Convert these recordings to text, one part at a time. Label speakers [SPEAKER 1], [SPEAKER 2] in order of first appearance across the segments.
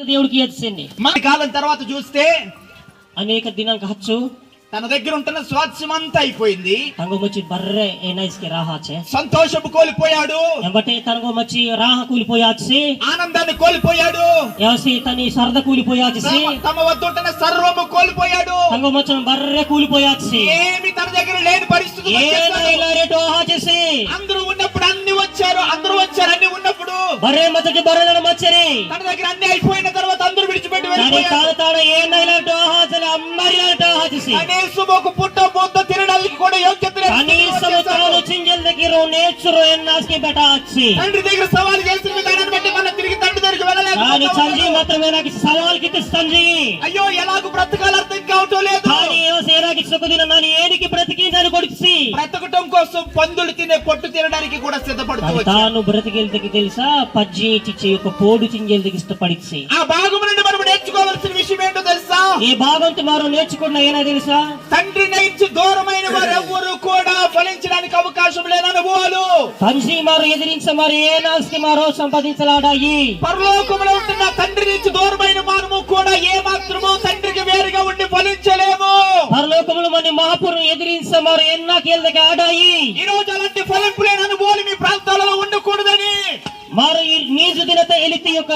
[SPEAKER 1] దేవుడికి ఏడ్చింది
[SPEAKER 2] మన కాలం తర్వాత చూస్తే
[SPEAKER 1] అనేక దినాలకు కావచ్చు
[SPEAKER 2] తన దగ్గర ఉంటున్న స్వాస్యమంతా అయిపోయింది.
[SPEAKER 1] తనకు వచ్చి బర్రే ఏనైస్కి రాహాచే.
[SPEAKER 2] సంతోషం కోల్పోయాడు.
[SPEAKER 1] ఎంబటే తనకు వచ్చి రాహ కూలిపోయాచి.
[SPEAKER 2] ఆనందాన్ని కోల్పోయాడు.
[SPEAKER 1] ఎవసి తని సరద కూలిపోయాచి.
[SPEAKER 2] తమ వద్ద ఉంటున్న సర్వము కోల్పోయాడు.
[SPEAKER 1] తనకు వచ్చిన బర్రె కూలిపోయాచి.
[SPEAKER 2] ఏమి తన దగ్గర లేని పరిస్థితి అందరూ ఉన్న అప్పుడు అన్ని వచ్చారు అందరూ వచ్చారు అన్ని ఉన్నప్పుడు
[SPEAKER 1] బరే మతకి బర్రెలను మచ్చరే
[SPEAKER 2] తన దగ్గర అన్ని అయిపోయిన తర్వాత అందరూ విడిచిపెట్టి వెళ్ళిపోయారు. పుట్ట పొద్దు తినడానికి కూడా యోగ్యత సవాల్ తిరిగి తండ్రి
[SPEAKER 1] సవాల్
[SPEAKER 2] అయ్యో
[SPEAKER 1] ఏడికి బ్రతికి జీవను కొడిసి
[SPEAKER 2] బ్రతకటం కోసం పందులు తినే పొట్టు తినడానికి కూడా సిద్ధపడుతూ
[SPEAKER 1] తాను బ్రతికేళ్ళకి తెలుసా? పజ్జి చిచ్చి యొక్క పోడు చింజేళ్ళకి ఇష్టపడిచి
[SPEAKER 2] ఆ భాగం నుండి మనం నేర్చుకోవాల్సిన విషయం ఏంటో తెలుసా?
[SPEAKER 1] ఈ భాగంతో వారు నేర్చుకున్న ఏనా తెలుసా?
[SPEAKER 2] తండ్రి నుంచి దూరమైన వారు ఎవ్వరు కూడా ఫలించడానికి అవకాశం లేని అనుభవాలు.
[SPEAKER 1] తండ్రి మారు ఎదిరించ మరి ఏ నాస్కి మారో సంపాదించలాడాయి.
[SPEAKER 2] పరలోకములో ఉంటున్న తండ్రి నుంచి దూరమైన మనము కూడా ఏ మాత్రము తండ్రికి వేరుగా ఉండి ఫలించలేము.
[SPEAKER 1] పరలోకములు మన మహాపురం ఎదిరించ మరి ఎన్నా కేళ్ళకి ఆడాయి.
[SPEAKER 2] ఈ రోజు అలాంటి ఫలింపు లేని అనుభవాలు మీ ప్రాంతాలలో ఉండకూడదని.
[SPEAKER 1] మారు నీజు దినత ఎలితి యొక్క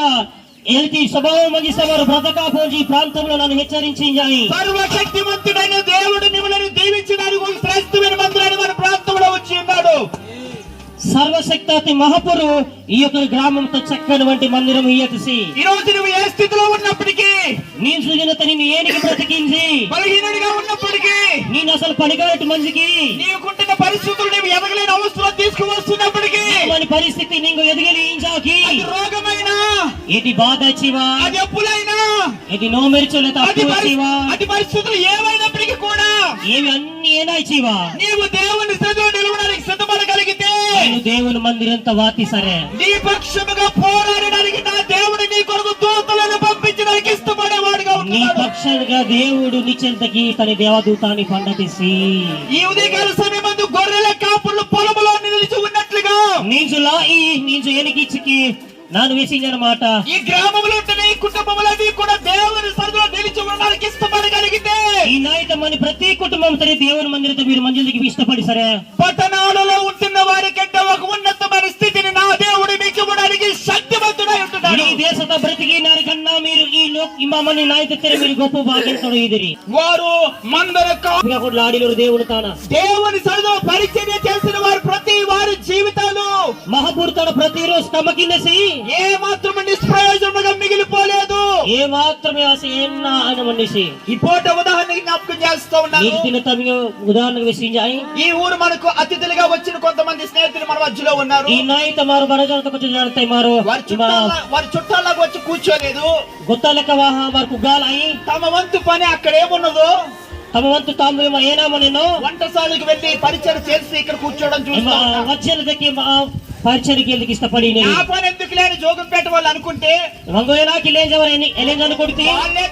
[SPEAKER 1] ఎలితి స్వభావం మగిస వారు బ్రతకాపోజి ప్రాంతంలో నన్ను హెచ్చరించాయి
[SPEAKER 2] సర్వశక్తిమంతుడైన దేవుడు మిమ్మల్ని దీవించడానికి ఒక శ్రేష్టమైన మందిరాన్ని మన ప్రాంతంలో
[SPEAKER 1] సర్వశక్తి మహాపురు ఈ యొక్క గ్రామంతో చక్కని వంటి మందిరం
[SPEAKER 2] ఈ రోజు నువ్వు ఏ స్థితిలో ఉన్నప్పటికీ
[SPEAKER 1] నీ సృజనత నిన్ను ఏనికి బ్రతికించి.
[SPEAKER 2] బలహీనుడిగా ఉన్నప్పటికీ
[SPEAKER 1] నేను అసలు పనికారటి మందికి
[SPEAKER 2] నీకుంటున్న పరిస్థితులు నీవు ఎదగలేని అవసరం తీసుకువస్తున్నప్పటికీ
[SPEAKER 1] మన పరిస్థితి నీకు ఎదిగలించాకి
[SPEAKER 2] రోగమైనా?
[SPEAKER 1] ఇది బాధ చివా?
[SPEAKER 2] అది అప్పులైనా?
[SPEAKER 1] ఇది
[SPEAKER 2] అది
[SPEAKER 1] తప్పు చివా?
[SPEAKER 2] అది పరిస్థితులు ఏమైనప్పటికీ కూడా
[SPEAKER 1] ఏవి అన్ని ఏనాయి చివా?
[SPEAKER 2] నీవు దేవుని స్థితిలో నిలవడానికి సిద్ధపడగలిగితే
[SPEAKER 1] దేవుని మందిరంతో వాతి సరే
[SPEAKER 2] నీ పక్షముగా పోరాడడానికి నా దేవుడు నీ కొరకు దూతలను పంపించడానికి ఇష్టపడేవాడుగా
[SPEAKER 1] నీ పక్షంగా దేవుడు నిచెంతకి తన దేవదూతాన్ని పండతీసి
[SPEAKER 2] ఈ ఉదయకాల సమయమందు గొర్రెల కాపులు పొలములో నిలిచి ఉన్నట్లుగా
[SPEAKER 1] నీజులా ఈ నీజు ఎనికిచ్చికి నాను వేసిందనమాట
[SPEAKER 2] ఈ గ్రామంలో ఉంటున్న ఈ కుటుంబములన్నీ కూడా దేవుని సరిలో నిలిచి ఉండడానికి ఇష్టపడగలిగితే
[SPEAKER 1] ఈ నాయట మన ప్రతి కుటుంబం సరే దేవుని మందిరంతో మీరు మందిరికి ఇష్టపడి సరే.
[SPEAKER 2] పట్టణాలలో ఉంటున్న వారి కంటే ఒక ఉన్నతమైన స్థితిని నా దేవుడు మీకు ఇవ్వడానికి శక్తివంతుడై
[SPEAKER 1] ఈ దేశత బ్రతికినారి కన్నా మీరు ఈ లోక్ మమ్మల్ని నాయకత్తే మీరు గొప్ప భాగ్యంతో ఇదిరి
[SPEAKER 2] వారు మందర కా-
[SPEAKER 1] కూడా ఆడిలో దేవుడు తాన.
[SPEAKER 2] దేవుని సరిలో పరిచర్య చేసిన వారు ప్రతి వారి జీవితాలు.
[SPEAKER 1] మహాపూర్ తన ప్రతిరోజు తమకిందసి
[SPEAKER 2] ఏ మాత్రం నిష్ప్రయోజనంగా మిగిలిపోలేదు.
[SPEAKER 1] ఏ మాత్రమే ఆశ ఏన్నా ఆయన మనిషి
[SPEAKER 2] ఈ పూట ఉదాహరణకి జ్ఞాపకం చేస్తూ ఉన్నాను.
[SPEAKER 1] తిన తమిగ ఉదాహరణకు వేసించాయి
[SPEAKER 2] ఈ ఊరు మనకు అతిథులుగా వచ్చిన కొంతమంది స్నేహితులు మన మధ్యలో ఉన్నారు.
[SPEAKER 1] ఈ నాయత మారు బరజాలతో కొంచెం జాడతాయి మారు.
[SPEAKER 2] వారి చుట్టాలకు వచ్చి కూర్చోలేదు.
[SPEAKER 1] గొత్త లెక్క వాహ మాకు గాలాయి.
[SPEAKER 2] తమ వంతు పని అక్కడ ఏమున్నదో
[SPEAKER 1] తమ వంతు తాము ఏనామో నేను
[SPEAKER 2] వంటశాలకు వెళ్ళి పరిచయం చేసి ఇక్కడ కూర్చోవడం చూస్తా ఉన్నా.
[SPEAKER 1] పరిచయకి ఇష్టపడి
[SPEAKER 2] ఎందుకు లేని జోగంపేట వాళ్ళు అనుకుంటే
[SPEAKER 1] రంగోయనాకి లేని
[SPEAKER 2] అనుకుంటే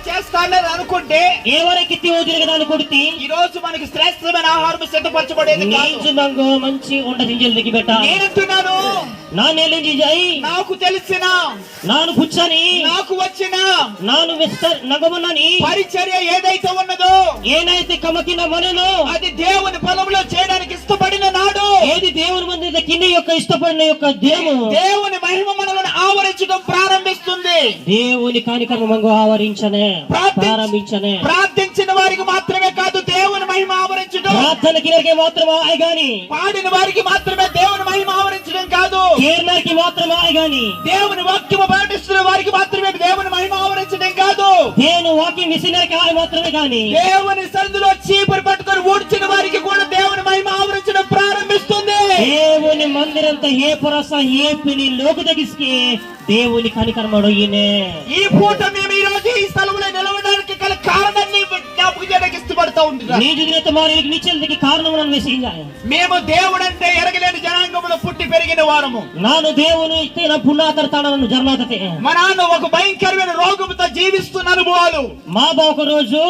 [SPEAKER 2] చేస్తానని అనుకుంటే
[SPEAKER 1] ఎవరికి తిరుగుతుంది అనుకుంటే
[SPEAKER 2] ఈ రోజు మనకి శ్రేష్టమైన ఆహారం సిద్ధపరచబడేది
[SPEAKER 1] మంగో మంచి ఉండ గింజలు దిగి పెట్ట.
[SPEAKER 2] నేనంటున్నాను.
[SPEAKER 1] నా నేలేం చేయి
[SPEAKER 2] నాకు తెలిసిన.
[SPEAKER 1] నాను పుచ్చని.
[SPEAKER 2] నాకు వచ్చిన.
[SPEAKER 1] నాను విస్తర్ నగమునని
[SPEAKER 2] పరిచర్య ఏదైతే ఉన్నదో
[SPEAKER 1] ఏనైతే కమకిన మనలో
[SPEAKER 2] అది దేవుని పొలంలో చేయడానికి ఇష్టపడిన నాడు
[SPEAKER 1] ఏది దేవుని ముందు కింద యొక్క ఇష్టపడిన యొక్క దేవు
[SPEAKER 2] దేవుని మహిమ మనల్ని ఆవరించడం ప్రారంభిస్తుంది.
[SPEAKER 1] దేవుని కానికర్మ మంగు ఆవరించనే ప్రారంభించనే.
[SPEAKER 2] ప్రార్థించిన వారికి మాత్రమే కాదు దేవుని మహిమ ఆవరించడం.
[SPEAKER 1] ప్రార్థన కిరకే మాత్రం ఆయ గాని
[SPEAKER 2] పాడిన వారికి మాత్రమే దేవుని మహిమ ఆవరించడం కాదు.
[SPEAKER 1] కేర్నర్కి మాత్రం ఆయ గాని
[SPEAKER 2] దేవుని వాక్యము పాటిస్తున్న వారికి మాత్రమే దేవుని మహిమ ఆవరించడం కాదు.
[SPEAKER 1] నేను వాకింగ్ మిషనరీకి ఆయ మాత్రమే గాని
[SPEAKER 2] దేవుని సందులో చీపురు పట్టుకొని ఊడ్చిన వారికి కూడా
[SPEAKER 1] మందిరంత ఏ పురస ఏ పిని లోకు తగిసి దేవుని కనికరమడు ఈయనే
[SPEAKER 2] ఈ పూట మేము ఈ రోజు ఈ స్థలంలో నిలవడానికి గల కారణాన్ని జ్ఞాపకం చేయడానికి ఇష్టపడతా ఉంటుంది
[SPEAKER 1] నీ జుగినత మారి నిచ్చలకి కారణం నన్ను వేసించాయ
[SPEAKER 2] మేము దేవుడంటే ఎరగలేని జనాంగంలో పుట్టి పెరిగిన వారము
[SPEAKER 1] ನಾನು ದೇವನು ಇಷ್ಟೇ ನಮ್ಮ ಪುಣ್ಯಾತರ ತಾಣ ನನ್ನ ಜರ್ನಾತತೆ
[SPEAKER 2] మా నాన్న ఒక భయంకరమైన రోగం రోగముతో జీవిస్తున్న అనుభవాలు
[SPEAKER 1] మా బా ఒక రోజు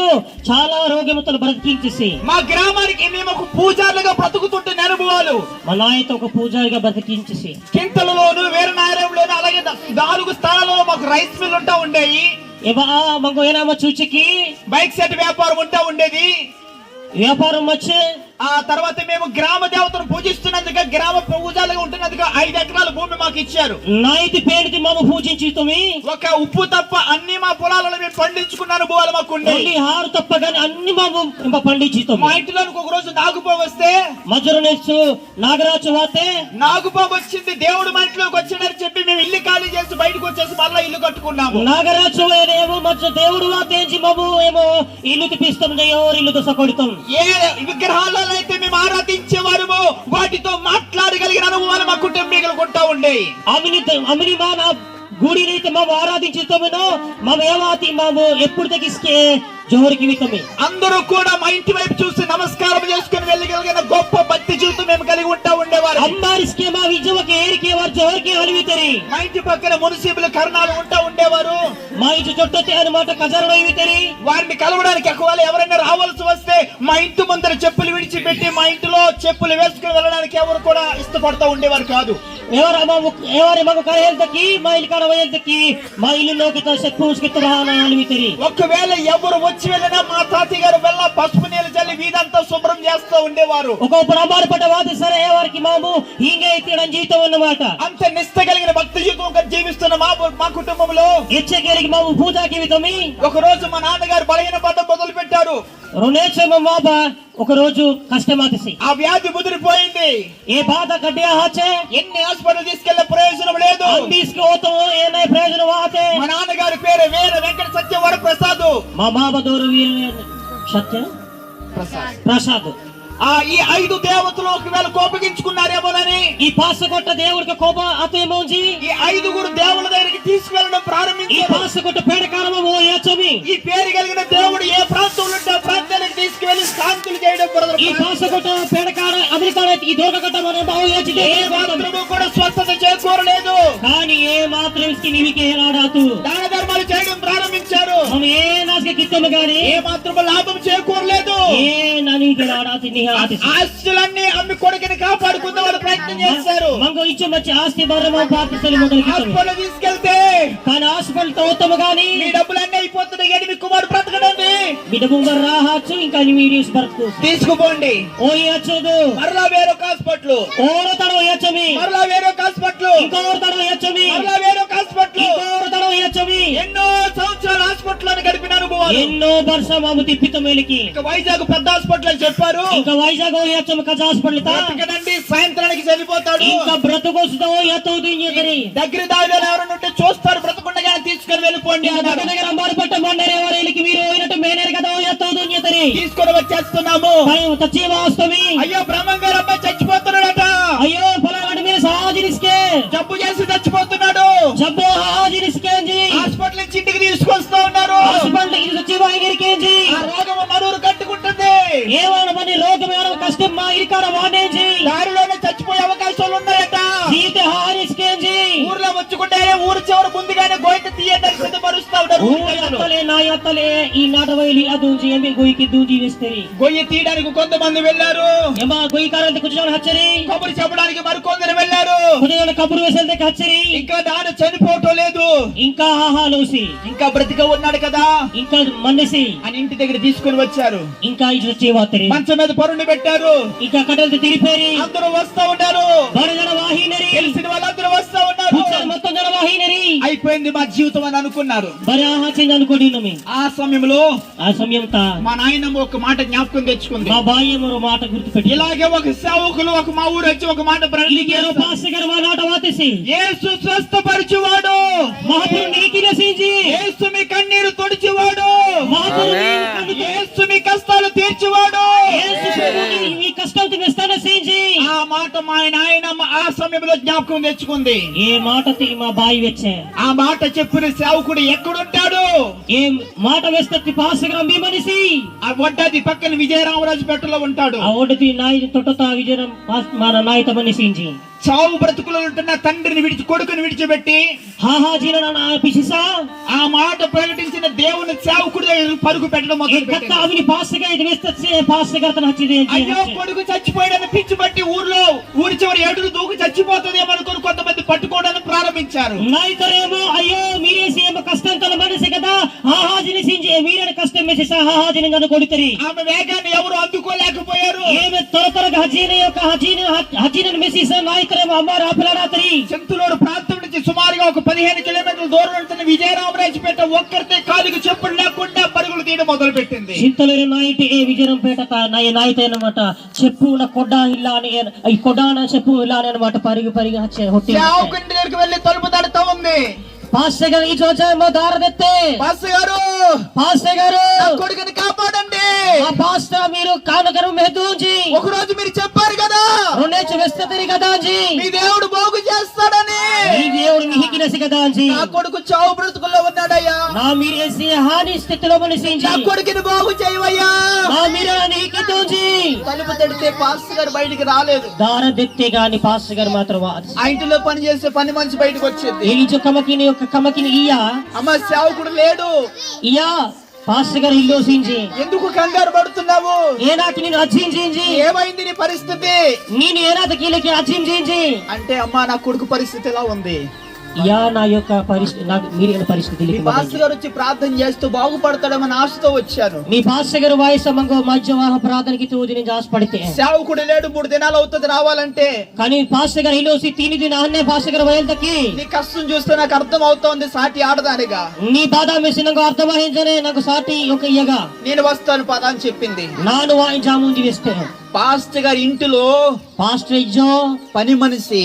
[SPEAKER 1] చాలా రోగముతలు బ్రతికించేసి
[SPEAKER 2] మా గ్రామానికి మేము ఒక పూజారులుగా బ్రతుకుతుంటున్న అనుభవాలు
[SPEAKER 1] మా నాయతో ఒక పూజారిగా బ్రతికించేసి
[SPEAKER 2] కింతలలోను వీరనాయరంలోను అలాగే నాలుగు స్థానాలలో మాకు రైస్ మిల్ ఉంటా ఉండేవి
[SPEAKER 1] ఇవా మంగ ఏనామా చూచికి
[SPEAKER 2] బైక్ సెట్ వ్యాపారం ఉంటా ఉండేది.
[SPEAKER 1] వ్యాపారం వచ్చి
[SPEAKER 2] ఆ తర్వాత మేము గ్రామ దేవతను పూజిస్తున్నందుకు గ్రామ పూజాలుగా ఉంటున్నందుకు ఐదు ఎకరాల భూమి మాకు ఇచ్చారు.
[SPEAKER 1] నాయతి పేరుది మాము పూజించుతమి
[SPEAKER 2] ఒక ఉప్పు తప్ప అన్ని మా పొలాలలో మేము పండించుకున్న అనుభవాలు మాకు
[SPEAKER 1] హారు తప్ప గాని అన్ని మాము పండించుతాం
[SPEAKER 2] మా ఇంటిలో ఒక రోజు నాగుపాము వస్తే
[SPEAKER 1] నెక్స్ట్ నాగరాజు వాతే.
[SPEAKER 2] నాగుపాము వచ్చింది దేవుడు మా ఇంట్లోకి వచ్చిందని వచ్చేసి మళ్ళా ఇల్లు కట్టుకున్నాము.
[SPEAKER 1] నాగరాజు ఏమో మధ్య దేవుడు మాము ఏమో ఇల్లు తిప్పిస్తాం ఎవరు ఇల్లు దశ కొడతాం
[SPEAKER 2] ఏ విగ్రహాలలో అయితే మేము ఆరాధించేవారు వాటితో మాట్లాడగలిగిన అనుభవాలు మా కుటుంబీకులు కొంటా ఉండేవి
[SPEAKER 1] అమిని అమిని మా నా గుడినైతే మేము ఆరాధించుతామనో మేము ఏవాతి మేము ఎప్పుడు తగ్గిస్తే జోరికి వితమే
[SPEAKER 2] అందరూ కూడా మా ఇంటి వైపు చూసి నమస్కారం చేసుకుని వెళ్ళగలిగిన గొప్ప భక్తి జీవితం మేము కలిగి ఉంటా ఉండేవారు.
[SPEAKER 1] అంబారిస్కే మా విజయవకి ఏరికే వారు అలివితరి.
[SPEAKER 2] మా ఇంటి పక్కన మున్సిపల్ కరణాలు ఉంటా ఉండేవారు.
[SPEAKER 1] మా ఇంటి చుట్టతే అనమాట కజారలో ఇవితరి
[SPEAKER 2] వారిని కలవడానికి ఒకవేళ ఎవరైనా రావాల్సి వస్తే మా ఇంటి ముందర చెప్పులు విడిచిపెట్టి మా ఇంటిలో చెప్పులు వేసుకుని వెళ్ళడానికి ఎవరు కూడా ఇష్టపడతా ఉండేవారు కాదు.
[SPEAKER 1] ఎవరు కరేల్తకి మా ఇల్లు కాడ వయల్తకి మా ఇల్లులోకి
[SPEAKER 2] ఒకవేళ ఎవరు వచ్చి వెళ్ళినా మా తాతయ్య గారు వెళ్ళ పసుపు నీళ్ళు చల్లి వీధంతా శుభ్రం చేస్తూ ఉండేవారు.
[SPEAKER 1] ఒక్కొక్కడు అమ్మారు పడ్డ వాత సరే ఎవరికి మాము ఇంగే ఎత్తడం జీతం అన్నమాట.
[SPEAKER 2] అంత నిష్ట కలిగిన భక్తి జీవితం ఒక జీవిస్తున్న మా మా కుటుంబంలో.
[SPEAKER 1] ఇచ్చకేరికి మాము పూజాకి వితమి
[SPEAKER 2] ఒక రోజు మా నాన్నగారు బలహీన పడ్డం మొదలు పెట్టారు
[SPEAKER 1] రుణేశ్వర బాబా ఒక రోజు కష్టమాతసి
[SPEAKER 2] ఆ వ్యాధి ముదిరిపోయింది.
[SPEAKER 1] ఏ బాధ కడ్డే హాచే
[SPEAKER 2] ఎన్ని హాస్పిటల్ తీసుకెళ్ళే ప్రయోజనం లేదు.
[SPEAKER 1] తీసుకుపోతాం ఏమై ప్రయోజనం వాతే
[SPEAKER 2] మా నాన్నగారి పేరు వేరే వెంకట సత్యవర ప్రసాద్.
[SPEAKER 1] మా బాబా దూరు వీరు సత్య?
[SPEAKER 2] ప్రసాద్.
[SPEAKER 1] ప్రసాద్.
[SPEAKER 2] ఆ ఈ ఐదు దేవతలు ఒకవేళ కోపగించుకున్నారేమోనని.
[SPEAKER 1] ఈ పాసకొట్ట దేవుడికి కోప అతేమోంచి
[SPEAKER 2] ఈ ఐదుగురు దేవుల దగ్గరికి తీసుకెళ్ళడం
[SPEAKER 1] ఈ
[SPEAKER 2] ప్రారంభించారు.
[SPEAKER 1] పాసకొట్ట పేడకాలము ఓ ఏచమి.
[SPEAKER 2] ఈ పేరు కలిగిన దేవుడు ఏ ప్రాంతంలో ఉంటే ప్రాంతానికి తీసుకువెళ్ళి శాంతులు చేయడం.
[SPEAKER 1] ఈ పాసకొట్ట పేడకాడ అమెరికాడ ఈ దూరకట్ట మన ఏచితే
[SPEAKER 2] ఏ మాత్రము కూడా స్వస్థత చేకూరలేదు.
[SPEAKER 1] కానీ ఏ మాత్రం నీవికే రాడాతు
[SPEAKER 2] దాన ధర్మాలు చేయడం ప్రారంభించారు.
[SPEAKER 1] మనం ఏ నాసిక కిత్తము గాని
[SPEAKER 2] ఏ మాత్రము లాభం చేకూరలేదు.
[SPEAKER 1] ఏ నానికి రాడాతి నీ ఆతి
[SPEAKER 2] ఆస్తులన్నీ అమ్మి కొడుకుని కాపాడుకుందాం వాళ్ళు ప్రయత్నం చేశారు.
[SPEAKER 1] మంగో ఇచ్చి మంచి ఆస్తి భారమ
[SPEAKER 2] హాస్పిటల్ తీసుకెళ్తే
[SPEAKER 1] కానీ హాస్పిటల్ తోతము గాని
[SPEAKER 2] డబ్బులన్నీ
[SPEAKER 1] విడబుంగర్ రాహచ్చు ఇంకా మీడియస్ బర్కు
[SPEAKER 2] తీసుకుపోండి.
[SPEAKER 1] ఓ
[SPEAKER 2] మరలా వేరొక హాస్పిటల్.
[SPEAKER 1] ఓరు తను ఇయ్యొచ్చు
[SPEAKER 2] మరలా వేరొక హాస్పిటల్.
[SPEAKER 1] ఇంకోరు తను ఇయ్యొచ్చు
[SPEAKER 2] మరలా వేరొక హాస్పిటల్.
[SPEAKER 1] ఇంకోరు
[SPEAKER 2] ఎన్నో సంవత్సరాలు హాస్పిటల్ అని గడిపిన అనుభవాలు.
[SPEAKER 1] ఎన్నో బర్ష మాము తిప్పిత మేలికి
[SPEAKER 2] వైజాగ్ పెద్ద హాస్పిటల్ అని చెప్పారు.
[SPEAKER 1] ఇంకా వైజాగ్ ఇయ్యొచ్చు కజ హాస్పిటల్
[SPEAKER 2] బ్రతకడండి సాయంత్రానికి చనిపోతాడు.
[SPEAKER 1] ఇంకా బ్రతుకొస్తో ఎత్తవు దింజరి
[SPEAKER 2] దగ్గర దారిలో ఎవరైనా ఉంటే చూస్తారు బ్రతకుండగా తీసుకొని వెళ్ళిపోండి
[SPEAKER 1] దగ్గర
[SPEAKER 2] అన్నారు
[SPEAKER 1] దగ్గర అంబారు పట్ట మొండరే వారికి మీరు పోయినట్టు మేనేరు కదా ఎత్తవు దింజరి
[SPEAKER 2] తీసుకొని వచ్చేస్తున్నాము.
[SPEAKER 1] వాస్తవి
[SPEAKER 2] అయ్యో బ్రహ్మం గారు అబ్బాయి చచ్చిపోతున్నాడట.
[SPEAKER 1] అయ్యో ఫలానా మీరు సహాజినిస్కే
[SPEAKER 2] జబ్బు చేసి చచ్చిపోతున్నాడు.
[SPEAKER 1] జబ్బు హాజినిస్కేంజి
[SPEAKER 2] హాస్పిటల్ నుంచి ఇంటికి తీసుకొస్తా ఉన్నారు.
[SPEAKER 1] హాస్పిటల్కి వచ్చి
[SPEAKER 2] ఆ రోగం మనూరు కట్టుకుంటుంది
[SPEAKER 1] ఏమైనా పని రోగమేమైనా కష్టం మా ఇరికాడ వాడేంజి
[SPEAKER 2] దారిలోనే చచ్చిపోయే అవకాశాలు ఉన్నాయట.
[SPEAKER 1] జీవిత హారిస్కేంజి
[SPEAKER 2] ఊర్లో వచ్చుకుంటే ఊరు చివరి ముందుగానే గోయిత తీయడానికి సిద్ధపరుస్తా ఉంటారు
[SPEAKER 1] నా ఎత్తలే ఈ నాటవైలి అదూంచి ఎంబి గొయ్యికి దూది వేస్తరి.
[SPEAKER 2] గొయ్యి తీయడానికి కొంతమంది వెళ్ళారు.
[SPEAKER 1] ఎంబ గొయ్యి కారంత కుచడం హచ్చరి.
[SPEAKER 2] కబురు చెప్పడానికి మరికొందరు వెళ్ళారు.
[SPEAKER 1] కుచడం కబురు వేసేంత హచ్చరి
[SPEAKER 2] ఇంకా నాన్న చనిపోవటం లేదు.
[SPEAKER 1] ఇంకా ఆహా లోసి
[SPEAKER 2] ఇంకా బ్రతిక ఉన్నాడు కదా.
[SPEAKER 1] ఇంకా మన్నేసి.
[SPEAKER 2] అని ఇంటి దగ్గర తీసుకుని వచ్చారు.
[SPEAKER 1] ఇంకా ఇటు
[SPEAKER 2] మంచం మీద పరుండి పెట్టారు.
[SPEAKER 1] ఇంకా తిరిపేరి.
[SPEAKER 2] అందరూ వస్తా ఉన్నారు.
[SPEAKER 1] బడజన వాహినరి
[SPEAKER 2] తెలిసిన వాళ్ళందరూ వస్తా ఉన్నారు.
[SPEAKER 1] కూర్చొని మొత్తం జన వాహినరి
[SPEAKER 2] అయిపోయింది మా జీవితం అని అనుకున్నారు.
[SPEAKER 1] అనుకోండి నమ్మి
[SPEAKER 2] ఆ సమయంలో
[SPEAKER 1] ఆ సమయం తా.
[SPEAKER 2] మా నాయనమ్మ ఒక మాట జ్ఞాపకం తెచ్చుకుంది.
[SPEAKER 1] మా బాయ్య మరో మాట గుర్తుపెట్టి.
[SPEAKER 2] ఇలాగే ఒక సేవకులు ఒక మా ఊరు వచ్చి ఒక మాట
[SPEAKER 1] ఇలికేరో పాస్ గారు మా నాట వాతేసి.
[SPEAKER 2] యేసు స్వస్థపరిచేవాడు.
[SPEAKER 1] మహాపురు నీకి నసించి
[SPEAKER 2] యేసు మీ కన్నీరు తుడిచేవాడు.
[SPEAKER 1] మహాపురు నీ కన్ను
[SPEAKER 2] యేసు మీ కష్టాలు తీర్చేవాడు
[SPEAKER 1] యేసు ప్రభుని మీ కష్ట కష్టం తిమిస్తాను సింజి.
[SPEAKER 2] ఆ మాట మా నాయన ఆ సమయంలో జ్ఞాపకం తెచ్చుకుంది.
[SPEAKER 1] ఏ మాట తీ మా బాయి వచ్చే?
[SPEAKER 2] ఆ మాట చెప్పిన సేవకుడు ఎక్కడుంటాడు?
[SPEAKER 1] ఏ మాట వేస్తే పాసగరం మీ మనిషి?
[SPEAKER 2] ఆ వడ్డాది పక్కన విజయరామరాజు పెట్టలో ఉంటాడు.
[SPEAKER 1] ఆ ఓడిది నాయి తొట్టత విజయం మన నాయత మనిషించి
[SPEAKER 2] చావు బ్రతుకులో ఉంటున్న తండ్రిని విడిచి కొడుకుని విడిచిపెట్టి
[SPEAKER 1] హాహా జీన నా పిసిసా
[SPEAKER 2] ఆ మాట ప్రకటించిన దేవుని సేవకుడు పరుగు పెట్టడం అయ్యో కొడుకు చచ్చిపోయాడని పిచ్చి పట్టి ఊర్లో ఊరి చివరి ఏడులు దూకు చచ్చిపోతుందేమో అనుకుని కొంతమంది పట్టుకోవడానికి ప్రారంభించారు.
[SPEAKER 1] నాయకరేమో అయ్యో మీరేసి ఏమో కష్టం తల మనిషి కదా. హాహాజిని సింజి మీరని కష్టం వేసేసా హాహాజిని నన్ను కొడుతరి.
[SPEAKER 2] ఆమె వేగాన్ని ఎవరు అందుకోలేకపోయారు?
[SPEAKER 1] ఏమి త్వర త్వరగా హజీన యొక్క హజీన హజీనను మెసేస నాయకరేమో అమ్మ రాపిలాడాతరి
[SPEAKER 2] చెంతులోడు ప్రాంతం నుంచి సుమారుగా ఒక పదిహేను కిలోమీటర్ల దూరం ఉంటున్న విజయరామరాజుపేట ఒక్కరితే కాలుకి చెప్పులు లేకుండా పరుగులు తీయడం మొదలు పెట్టింది
[SPEAKER 1] చింతలేని నాయిటి ఏ విజయరంపేట నాయ నాయిత అనమాట చెప్పు నా కొడ్డ ఇలా అని ఈ కొడ్డాన చెప్పు ఇలా అని అనమాట. పరిగి పరిగి
[SPEAKER 2] సేవకుని దగ్గరికి వెళ్ళి తలుపు తడుతూ ఉంది.
[SPEAKER 1] పాస్టర్ గారు ఈ చోచేమో దారదెత్తే
[SPEAKER 2] బస్సు గారు!
[SPEAKER 1] పాస్టర్ గారు!
[SPEAKER 2] నా కొడుకుని కాపాడండి!
[SPEAKER 1] ఆ పాస్టర్ మీరు కానగరు మెహదూజీ.
[SPEAKER 2] ఒక రోజు మీరు చెప్పారు కదా!
[SPEAKER 1] రెండేచ్చు వెస్తతిరి కదా జీ.
[SPEAKER 2] మీ దేవుడు బాగు చేస్తాడని!
[SPEAKER 1] ఈ దేవుడు మిహికినసి కదా జీ.
[SPEAKER 2] నా కొడుకు చావు బ్రతుకుల్లో ఉన్నాడయ్యా!
[SPEAKER 1] నా మీరేసి హాని స్థితిలో మనిషించి
[SPEAKER 2] నా కొడుకుని బాగు చేయవయ్యా!
[SPEAKER 1] నా మీరే నీకితోజీ
[SPEAKER 2] తలుపు తడితే పాస్టర్ గారు బయటికి రాలేదు.
[SPEAKER 1] దారదెత్తే గాని పాస్టర్ గారు మాత్రం
[SPEAKER 2] ఆ ఇంటిలో పని చేసే పని మనిషి బయటకు వచ్చింది.
[SPEAKER 1] ఈ కమకిని యొక్క కమకిని ఇయ్యా.
[SPEAKER 2] అమ్మ సేవకుడు లేడు.
[SPEAKER 1] ఇయ్యా పాస్టర్ గారు ఇల్లు సించి
[SPEAKER 2] ఎందుకు కంగారు పడుతున్నావు?
[SPEAKER 1] ఏనాకి నేను అర్చించి
[SPEAKER 2] ఏమైంది నీ పరిస్థితి?
[SPEAKER 1] నేను ఏనాథ కీలకి అర్చించి
[SPEAKER 2] అంటే అమ్మా నా కొడుకు పరిస్థితి ఎలా ఉంది?
[SPEAKER 1] ఇయా నా యొక్క పరిస్థితి నాకు మీరు పరిస్థితి
[SPEAKER 2] పాస్టర్ గారు వచ్చి ప్రార్థన చేస్తూ బాగుపడతాడమని ఆశతో వచ్చాను
[SPEAKER 1] మీ పాస్టర్ గారు వాయిస్ మంగో మధ్యవాహ ప్రార్థనకి తూది నేను ఆశపడితే
[SPEAKER 2] సేవకుడు లేడు మూడు దినాలు అవుతుంది రావాలంటే.
[SPEAKER 1] కానీ పాస్టర్ గారు ఇల్లు తిని దిన అన్నే పాస్టర్ గారు వయల్దకి
[SPEAKER 2] నీ కష్టం చూస్తే నాకు అర్థం అవుతోంది సాటి ఆడదానిగా.
[SPEAKER 1] నీ బాధ మెసి నాకు అర్థమహించనే నాకు సాటి ఒక ఇయ్యగా
[SPEAKER 2] నేను వస్తాను పద అని చెప్పింది.
[SPEAKER 1] నాను వాయించాముంది వేస్తే
[SPEAKER 2] పాస్టర్ గారి ఇంటిలో
[SPEAKER 1] పాస్టర్ ఇజ్జో
[SPEAKER 2] పని మనిషి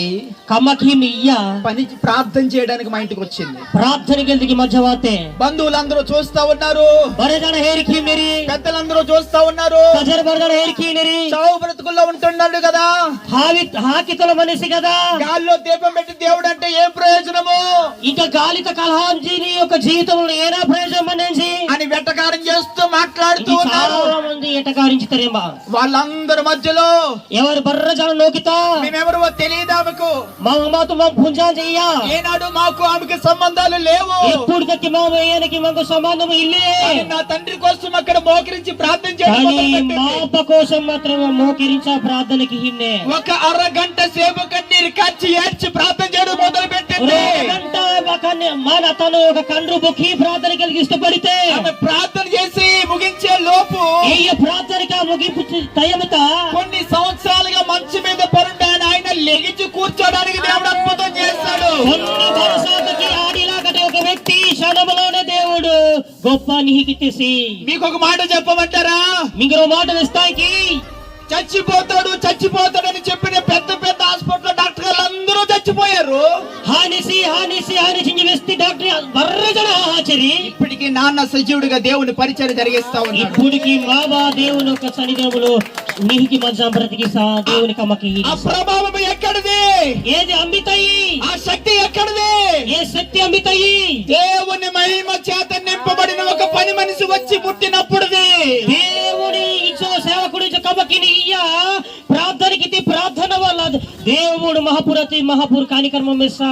[SPEAKER 1] ఇయ్య
[SPEAKER 2] పని ప్రార్థన చేయడానికి మా ఇంటికి వచ్చింది.
[SPEAKER 1] ప్రార్థనకి మధ్య వాతే.
[SPEAKER 2] బంధువులందరూ చూస్తా ఉన్నారు.
[SPEAKER 1] బరదన హేరికి మెరి
[SPEAKER 2] పెద్దలందరూ చూస్తా ఉన్నారు.
[SPEAKER 1] కజర్ బరదన హేరికి నెరి.
[SPEAKER 2] చావు బ్రతుకుల్లో ఉంటున్నాడు కదా.
[SPEAKER 1] హావి హాకితల మనిషి కదా.
[SPEAKER 2] గాల్లో దీపం పెట్టి దేవుడు అంటే ఏం ప్రయోజనము?
[SPEAKER 1] ఇంకా గాలిత కలహాంజీని యొక్క జీవితంలో ఏనా ప్రయోజనం అనేసి
[SPEAKER 2] అని వెట్టకారం చేస్తూ మాట్లాడుతూ ఉన్నారు.
[SPEAKER 1] మంది ఎటకారించుతారేమా
[SPEAKER 2] వాళ్ళందరి మధ్యలో
[SPEAKER 1] ఎవరు బర్ర జనం నోకితా?
[SPEAKER 2] మేమెవరో తెలియదు ఆమెకు
[SPEAKER 1] మా మాతో మా పుంజా చెయ్య.
[SPEAKER 2] ఏనాడు మాకు ఆమెకి సంబంధాలు లేవు.
[SPEAKER 1] ఎప్పుడు దక్కి మా ఏనకి మాకు సంబంధం ఇల్లే.
[SPEAKER 2] నా తండ్రి కోసం అక్కడ మోకరించి ప్రార్థన
[SPEAKER 1] కానీ
[SPEAKER 2] మొదలుపెట్టింది.
[SPEAKER 1] మాప కోసం మాత్రం మోకరించా ప్రార్థనకి హిన్నే
[SPEAKER 2] ఒక అరగంట సేపు కన్నీరు కచ్చి ఏడ్చి ప్రార్థన చేయడం మొదలు పెట్టింది
[SPEAKER 1] గంట మన తను ఒక కండ్రు బొక్కి ప్రార్థన కలిగి ఇష్టపడితే
[SPEAKER 2] ప్రార్థన చేసి ముగించే లోపు
[SPEAKER 1] ఈ ప్రార్థనకి ముగింపు టైమత
[SPEAKER 2] కొన్ని సంవత్సరాలుగా మంచు మీద లెగిచి కూర్చోడానికి దేవుడు అద్భుతం చేస్తాడు.
[SPEAKER 1] ఒక వ్యక్తి క్షణములోనే దేవుడు గొప్ప నిహికి తీసి
[SPEAKER 2] మీకు ఒక మాట చెప్పమంటారా?
[SPEAKER 1] మీకు మాట వేస్తాయికి
[SPEAKER 2] చచ్చిపోతాడు చచ్చిపోతాడని చెప్పిన పెద్ద పెద్ద హాస్పిటల్ డాక్టర్ గారు అందరూ చచ్చిపోయారు.
[SPEAKER 1] హానిసి హానిసి హానిసి వ్యక్తి డాక్టర్ బర్రజన ఆచరి.
[SPEAKER 2] ఇప్పటికి నాన్న సజీవుడిగా దేవుని పరిచయం జరిగిస్తా ఉన్నాడు.
[SPEAKER 1] ఇప్పుడుకి మావా దేవుని యొక్క సన్నిధములు నిహికి మధ్య బ్రతికిసా దేవుని కమ్మకి
[SPEAKER 2] ఆ ప్రభావం ఎక్కడిది?
[SPEAKER 1] ఏది అమ్మితాయి?
[SPEAKER 2] ఆ శక్తి ఎక్కడిది?
[SPEAKER 1] ఏ శక్తి అమ్మితాయి?
[SPEAKER 2] దేవుని మహిమ చేత నింపబడిన ఒక పని మనిషి వచ్చి పుట్టినప్పుడుది.
[SPEAKER 1] దేవుని ఇచ్చో సేవకుడు ఇయ్య. ప్రార్థనకి ప్రార్థన వల్ల దేవుడు మహాపురతి మహాపుర కార్యక్రమం మిస్సా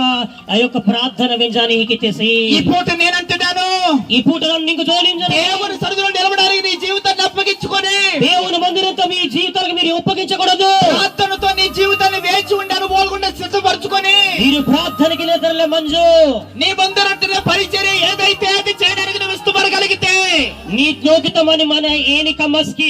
[SPEAKER 1] ఆ యొక్క ప్రార్థన వెంజానికి తెసి
[SPEAKER 2] ఈ పూట నేనంటున్నాను.
[SPEAKER 1] ఈ పూట నీకు జోలించని
[SPEAKER 2] దేవుని సరిధిలో నిలబడానికి నీ జీవితాన్ని అప్పగించుకొని.
[SPEAKER 1] దేవుని మందిరంతో మీ జీవితాలకు మీరు ఒప్పగించకూడదు.
[SPEAKER 2] ప్రార్థనతో నీ జీవితాన్ని వేచి ఉండి అనుభవాలుకుండా సిద్ధపరచుకొని.
[SPEAKER 1] మీరు ప్రార్థనకి నిద్రలే మంజు.
[SPEAKER 2] నీ బంధురంటున్న పరిచర్య ఏదైతే అది చేయడానికి నువ్వు ఇష్టపడగలిగితే
[SPEAKER 1] అని మన ఏనిక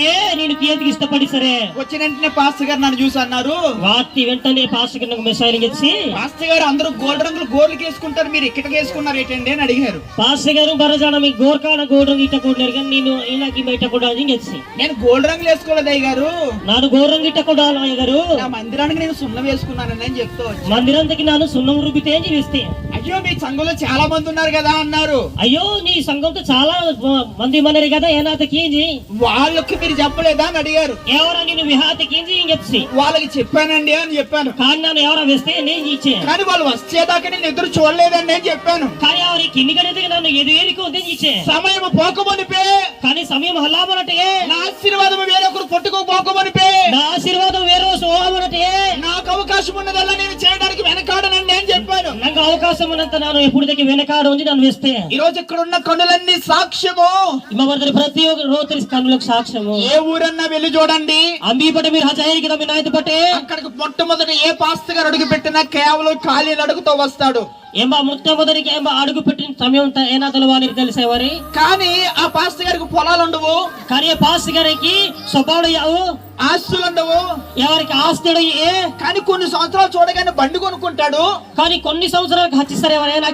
[SPEAKER 1] ఏ నేను ఇష్టపడి సరే.
[SPEAKER 2] వచ్చిన వెంటనే పాస్టర్ గారు నన్ను చూసి అన్నారు.
[SPEAKER 1] వాతి వెంటనే పాస్టర్ గారు నాకు ఇచ్చి
[SPEAKER 2] పాస్టర్ గారు అందరూ గోల్డ్ రంగులు గోర్లు వేసుకుంటారు మీరు ఇక్కడ వేసుకున్నారు ఏంటండి అని అడిగారు.
[SPEAKER 1] పాస్టర్ గారు బరజాడ మీ గోర్కాడ గోల్డ్ రంగు ఇట్ట కానీ నేను ఇలాకి బయట కూడా అని చెప్పి
[SPEAKER 2] నేను గోల్డ్ రంగులు వేసుకోలేదు అయ్య గారు
[SPEAKER 1] నాను గోల్డ్ రంగు ఇట్ట కూడా అయ్య గారు
[SPEAKER 2] నా మందిరానికి నేను సున్నం వేసుకున్నాను అని చెప్తూ
[SPEAKER 1] మందిరానికి నాను సున్నం రూపితే అని చేస్తే
[SPEAKER 2] అయ్యో మీ సంఘంలో చాలా మంది ఉన్నారు కదా అన్నారు.
[SPEAKER 1] అయ్యో నీ సంఘంతో చాలా మంది మన మనరిగా కదా ఏనాథ కీంజి?
[SPEAKER 2] వాళ్ళకి మీరు చెప్పలేదా అని అడిగారు.
[SPEAKER 1] ఎవరా నేను విహాత కీంజి చెప్పి
[SPEAKER 2] వాళ్ళకి చెప్పానండి అని చెప్పాను.
[SPEAKER 1] కానీ నన్ను ఎవరా వేస్తే నేను ఇచ్చే
[SPEAKER 2] కానీ వాళ్ళు వచ్చేదాకా నేను ఎదురు చూడలేదని నేను చెప్పాను.
[SPEAKER 1] కానీ ఎవరి కింది గడితే నన్ను ఎదు ఏరికో ఇచ్చే
[SPEAKER 2] సమయం పోకమనిపే.
[SPEAKER 1] కానీ సమయం హల్లామనటే
[SPEAKER 2] నా ఆశీర్వాదం వేరొకరు పట్టుకోపోకమనిపే
[SPEAKER 1] నా ఆశీర్వాదం వేరే సోహమనటే
[SPEAKER 2] నాకు అవకాశం ఉన్నదల్లా నేను చేయడానికి వెనకాడనని నేను చెప్పాను.
[SPEAKER 1] నాకు అవకాశం ఉన్నంత ನಾನು ఎప్పుడు దగ్గర వెనకాడు ఉంది నన్ను వేస్తే.
[SPEAKER 2] ఈ రోజు ఇక్కడ ఉన్న కన్నులన్నీ సాక్ష్యము
[SPEAKER 1] ఇమ్మబడతారు ప్రతి ఒక్క రోజు కన్నులకు సాక్ష్యము.
[SPEAKER 2] ఏ ఊరన్నా వెళ్ళి చూడండి.
[SPEAKER 1] అంబీ పట్టే మీరు హజాయి కదా మీ నాయన పట్టే.
[SPEAKER 2] అక్కడికి మొట్టమొదటి ఏ పాస్త గారు అడుగు పెట్టినా కేవలం ఖాళీ నడుగుతో వస్తాడు.
[SPEAKER 1] ఎంబ మొట్టమొదటికి ఎంబ అడుగు పెట్టిన సమయం ఏనా తెలవాలి తెలిసేవారి?
[SPEAKER 2] కానీ ఆ పాస్త గారికి పొలాలు ఉండవు.
[SPEAKER 1] కానీ పాస్ గారికి స్వభావం యావు
[SPEAKER 2] ఆస్తులు ఉండవు.
[SPEAKER 1] ఎవరికి ఆస్తుడు ఏ?
[SPEAKER 2] కానీ కొన్ని సంవత్సరాలు చూడగానే బండి కొనుక్కుంటాడు.
[SPEAKER 1] కానీ కొన్ని సంవత్సరాలకు హచ్చిస్తారు ఎవరైనా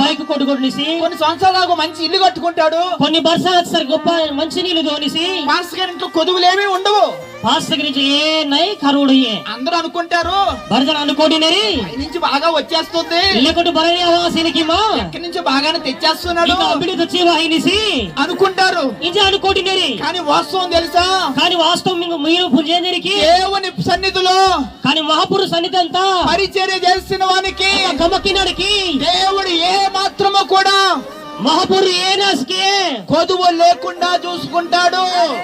[SPEAKER 1] బైక్ కొట్టుకొనిసి
[SPEAKER 2] కొన్ని సంవత్సరాలకు మంచి ఇల్లు కట్టుకుంటాడు.
[SPEAKER 1] కొన్ని బర్స హచ్చిస్తారు గొప్ప మంచి నీళ్ళు తోనిసి
[SPEAKER 2] పాస్త గారి ఇంట్లో కొదువులేమీ ఉండవు.
[SPEAKER 1] పాస్ గురించి ఏ నై కరువుడు ఏ?
[SPEAKER 2] అందరూ అనుకుంటారు.
[SPEAKER 1] బరజన అనుకోడి నేరి.
[SPEAKER 2] నుంచి బాగా వచ్చేస్తుంది.
[SPEAKER 1] లేకుంటే బరని అవాసినికి
[SPEAKER 2] ఎక్కడి నుంచి బాగానే తెచ్చేస్తున్నాడు.
[SPEAKER 1] అబ్బిడి తెచ్చి వాయినిసి
[SPEAKER 2] అనుకుంటారు.
[SPEAKER 1] ఇంజ అనుకోడి నేరి.
[SPEAKER 2] కానీ వాస్తవం తెలుసా?
[SPEAKER 1] కానీ వాస్తవం మీరు పూజేందరికి
[SPEAKER 2] దేవుని సన్నిధిలో
[SPEAKER 1] కానీ మహాపురుష సన్నిధి అంతా
[SPEAKER 2] పరిచర్య చేసిన వానికి దేవుడు ఏ మాత్రము కూడా
[SPEAKER 1] మహాపురు ఏ నాసికి
[SPEAKER 2] కొదువు లేకుండా చూసుకుంటాడు.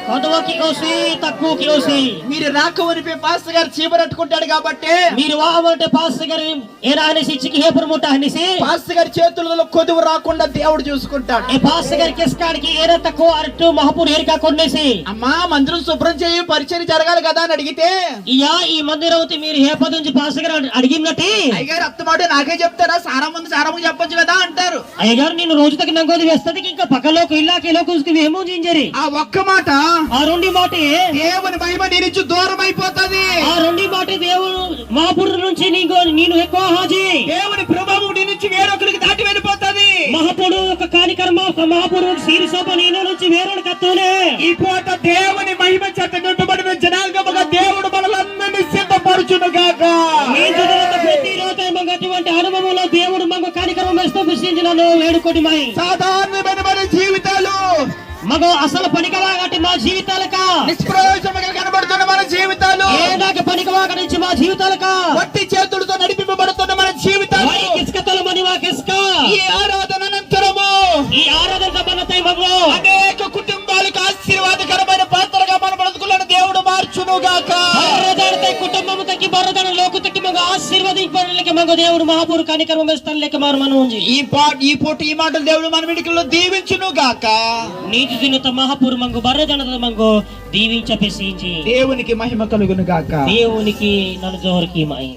[SPEAKER 1] కొదవకి కోసి తక్కువకి కోసి.
[SPEAKER 2] మీరు రాక ఉనిపే పాస్టర్ గారు చీమరట్టుకుంటాడు కాబట్టి
[SPEAKER 1] మీరు వామంటే పాస్ గారు ఏరా అనేసి చికి హేపురు ముట్ట అనేసి?
[SPEAKER 2] పాస్టర్ గారి చేతులలో కొదువు రాకుండా దేవుడు చూసుకుంటాడు.
[SPEAKER 1] ఏ పాస్ గారి కిస్కాడికి ఏరా తక్కువ అరట్టు మహాపూర్ ఏరికా కొన్నేసి?
[SPEAKER 2] అమ్మా మందిరం శుభ్రం చేయి పరిచయం జరగాలి కదా అని అడిగితే?
[SPEAKER 1] ఇయా ఈ మందిరవుతి మీరు హేపద నుంచి పాస్ గారు అడిగినట్టి.
[SPEAKER 2] అయ్యగారు అత్తమాట నాకే చెప్తారా? సారా మంది సారా మంది చెప్పొచ్చు కదా అంటారు.
[SPEAKER 1] అయ్యగారు నేను రోజు తగ్గ నంగోది వేస్తుంది ఇంకా పక్కలోకి ఇల్లాకి ఇలోకి ఏమో జింజరి.
[SPEAKER 2] ఆ ఒక్క మాట
[SPEAKER 1] ఆ రెండి మాటే
[SPEAKER 2] దేవుని మహిమ నీ నుంచి దూరం అయిపోతుంది
[SPEAKER 1] ఆ రెండి మాటే దేవుడు మహాపురు నుంచి నీకు నేను ఎక్కువ హాజీ.
[SPEAKER 2] దేవుని ప్రభావం నీ నుంచి వేరొకరికి దాటి వెళ్ళిపోతుంది.
[SPEAKER 1] మహాపుడు ఒక కార్యక్రమ సీరి శోభ నేను నుంచి వేరొక కత్తోనే
[SPEAKER 2] ఈ పూట దేవుని మహిమ చేత నింపబడిన జనాంగముగా దేవుడు మనలందరినీ సిద్ధపరచును గాక
[SPEAKER 1] మీ చదివిన ప్రతి రోజు కార్యక్రమం వేస్తూ పుష్టించినాను వేడుకోటి మాయి
[SPEAKER 2] సాధారణమైన మన జీవితాలు
[SPEAKER 1] మగ అసలు పనికవాగటి మా జీవితాలక.
[SPEAKER 2] నిష్ప్రయోజనముగా కనబడుతున్న మన జీవితాలు.
[SPEAKER 1] ఏ నాకు పనికవాగ నుంచి మా జీవితాలక.
[SPEAKER 2] వట్టి చేతులతో నడిపింపబడుతున్న మన జీవితాలు.
[SPEAKER 1] కిస్కతలు మని మా కిస్క
[SPEAKER 2] ఈ ఆరాధన అనంతరము
[SPEAKER 1] ఈ ఆరాధన సంబంధతై మగో.
[SPEAKER 2] అనేక కుటుంబాలకు ఆశీర్వాదకరమైన పాత్రగా మన బ్రతుకులను దేవుడు మార్చును గాక
[SPEAKER 1] కుటుంబము తగ్గి బర్రదాడ లోకు ఆశీర్వదింపడానికి దేవుడు మహాపూర్ కార్యక్రమం వేస్తాను లేక మారు మనం ఉంది.
[SPEAKER 2] ఈ పా ఈ పూట ఈ మాటలు దేవుడు మన వెనుకల్లో దీవించును గాక.
[SPEAKER 1] నీతి దినుత మహాపూర్ మంగు బర్రజనత మంగు దీవించ
[SPEAKER 2] దేవునికి మహిమ కలుగును గాక.
[SPEAKER 1] దేవునికి నన్ను జోహర్కి మాయి